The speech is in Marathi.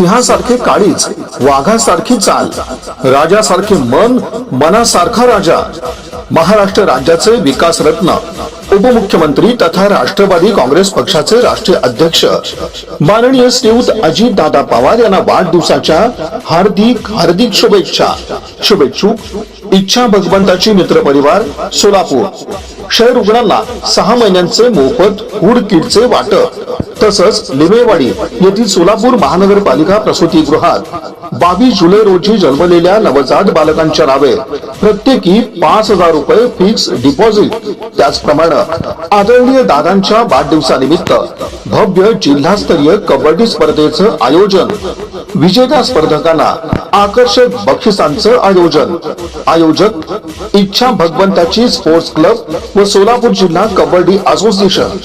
सिंहासारखे काळीच वाघासारखी चाल राजासारखे मन मनासारखा राजा महाराष्ट्र राज्याचे विकास रत्न उपमुख्यमंत्री तथा राष्ट्रवादी काँग्रेस पक्षाचे राष्ट्रीय अध्यक्ष माननीय श्रीयुत अजित दादा पवार यांना वाढदिवसाच्या हार्दिक हार्दिक शुभेच्छा. शुभेच्छुक इच्छा भगवंताची मित्र परिवार सोलापूर. क्षय रुग्णांना सहा महिन्यांचे मोफत फूड किटचे वाटप. तसंच लिमेवाडी येथील सोलापूर महानगरपालिका प्रसूतीगृहात बावीस जुलै रोजी जन्मलेल्या नवजात बालकांच्या नावे प्रत्येकी पाच हजार रुपये फिक्स डिपॉझिट त्याचप्रमाणे आदरणीय दादांच्या वाढदिवसानिमित्त भव्य जिल्हास्तरीय कबड्डी स्पर्धेचं आयोजन विजेत्या स्पर्धकांना आकर्षक बक्षिसांचं आयोजन. आयोजक इच्छा भगवंताची स्पोर्ट्स क्लब व सोलापूर जिल्हा कबड्डी असोसिएशन.